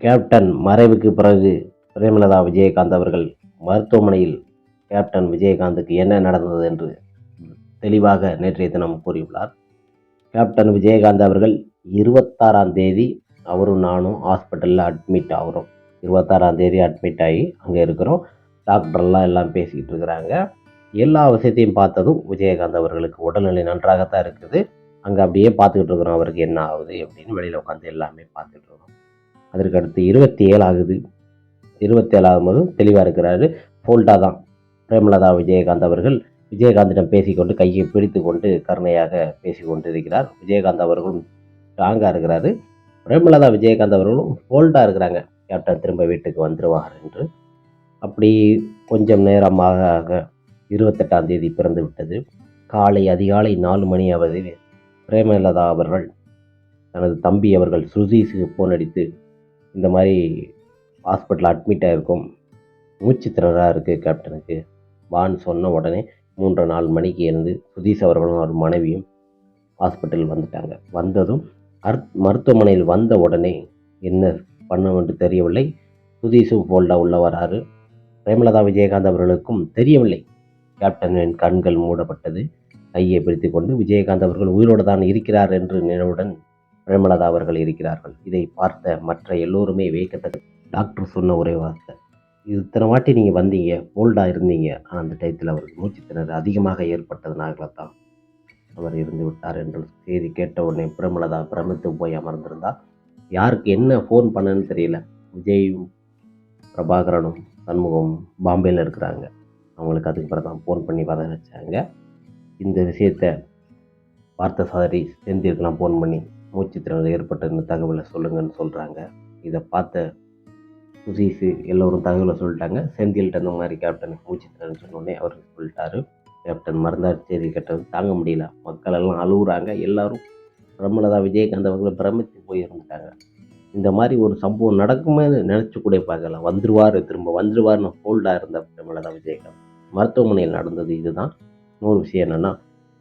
Captain மறைவுக்கு பிறகு பிரேமலதா விஜயகாந்த் அவர்கள் மருத்துவமனையில் கேப்டன் விஜயகாந்துக்கு என்ன நடந்தது என்று தெளிவாக நேற்றைய தினம் கூறியுள்ளார். கேப்டன் விஜயகாந்த் அவர்கள் இருபத்தாறாம் தேதி அவரும் நானும் ஹாஸ்பிட்டலில் அட்மிட் ஆகிறோம். இருபத்தாறாம் தேதி அட்மிட் ஆகி அங்கே இருக்கிறோம். டாக்டர்லாம் எல்லாம் பேசிக்கிட்டு இருக்கிறாங்க. எல்லா விஷயத்தையும் பார்த்ததும் விஜயகாந்த் அவர்களுக்கு உடல்நிலை நன்றாகத்தான் இருக்குது. அங்கே அப்படியே பார்த்துக்கிட்டு இருக்கிறோம். அவருக்கு என்ன ஆகுது அப்படின்னு வெளியில் உட்காந்து எல்லாமே பார்த்துட்டு இருக்கிறோம். அதற்கு அடுத்து இருபத்தி ஏழு ஆகுது. இருபத்தி ஏழாவது போது தெளிவாக இருக்கிறாரு. ஃபோல்டா தான். பிரேமலதா விஜயகாந்த் அவர்கள் விஜயகாந்திடம் பேசிக்கொண்டு கையை பிடித்து கொண்டு கருணையாக பேசி கொண்டிருக்கிறார் விஜயகாந்த் அவர்களும் ஸ்ட்ராங்காக இருக்கிறாரு. பிரேமலதா விஜயகாந்த் அவர்களும் ஃபோல்டாக இருக்கிறாங்க. கேப்டன் திரும்ப வீட்டுக்கு வந்துடுவார் என்று. அப்படி கொஞ்சம் நேரமாக ஆக இருபத்தெட்டாம் தேதி பிறந்து விட்டது. காலை அதிகாலை நாலு மணி ஆவது பிரேமலதா அவர்கள் தனது தம்பி அவர்கள் சுதீஷுக்கு ஃபோன் அடித்து இந்த மாதிரி ஹாஸ்பிட்டலில் அட்மிட் ஆகிருக்கும் மூச்சு திணறாக இருக்குது கேப்டனுக்கு வான்னு சொன்ன உடனே மூன்று நாலு மணிக்கு எழுந்து சுதீஷ் அவர்களும் அவர் மனைவியும் ஹாஸ்பிட்டல் வந்துட்டாங்க. வந்ததும் அர் மருத்துவமனையில் வந்த உடனே என்ன பண்ண வேண்டும் தெரியவில்லை. சுதீஷும் ஃபோல்டா உள்ள வராரு. பிரேமலதா விஜயகாந்த் அவர்களுக்கும் தெரியவில்லை. கேப்டனின் கண்கள் மூடப்பட்டது. கையை பிடித்து கொண்டு விஜயகாந்த் அவர்கள் உயிரோடு தான் இருக்கிறார் என்று நினைவுடன் பிரேமலதா அவர்கள் இருக்கிறார்கள். இதை பார்த்த மற்ற எல்லோருமே வியக்கத்தக்க டாக்டர் சொன்ன ஒரே வார்த்தை. இது இத்தனை வாட்டி நீங்கள் வந்தீங்க போல்டாக இருந்தீங்க. ஆனால் அந்த டயத்தில் அவருக்கு மூச்சு திணறு அதிகமாக ஏற்பட்டதுனால தான் அவர் இருந்து விட்டார் என்று செய்தி கேட்ட உடனே பிரேமலதா பிரமித்து போய் அமர்ந்திருந்தார் யாருக்கு என்ன ஃபோன் பண்ணன்னு தெரியல. விஜயும் பிரபாகரனும் சண்முகம் பாம்பேயில் இருக்கிறாங்க. அவங்களுக்கு அதுக்கு பிறகு தான் ஃபோன் பண்ணி வர வச்சாங்க. இந்த விஷயத்த பார்த்த சாரி செஞ்சிருக்கலாம் ஃபோன் பண்ணி மூச்சு திறனில் ஏற்பட்ட தகவலை சொல்லுங்கன்னு சொல்கிறாங்க இதை பார்த்த சுதீஷு எல்லோரும் தகவலை சொல்லிட்டாங்க. செந்தில்கிட்ட இந்த மாதிரி கேப்டனுக்கு மூச்சு திறன் சொன்னோடனே அவருக்கு சொல்லிட்டாரு. கேப்டன் மறந்தார் செய்தி கேட்டது தாங்க முடியல. மக்கள் எல்லாம் அழுகுறாங்க. எல்லாரும் பிரம்மலதா விஜயகாந்த் அவர்களை பிரமித்து போய் இருந்துட்டாங்க இந்த மாதிரி ஒரு சம்பவம் நடக்குமே நினச்சி கூட பார்க்கலாம் வந்துருவார் திரும்ப வந்துருவார்னு ஹோல்டாக இருந்த பிரம்மலதா விஜயகாந்த். மருத்துவமனையில் நடந்தது இதுதான். இன்னொரு விஷயம் என்னென்னா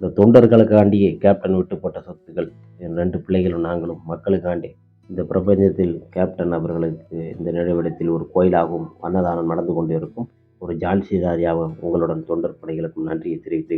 இந்த தொண்டர்களுக்காண்டியே கேப்டன் விட்டு போட்ட சொத்துக்கள். என் ரெண்டு பிள்ளைகளும் நாங்களும் மக்களுக்காண்டி இந்த பிரபஞ்சத்தில் கேப்டன் அவர்களுக்கு இந்த நினைவிடத்தில் ஒரு கோயிலாகவும் அன்னதானம் நடந்து கொண்டு இருக்கும் ஒரு ஜான்சிதாரியாகவும் உங்களுடன் தொண்டர் படைகளுக்கும் நன்றியை தெரிவித்து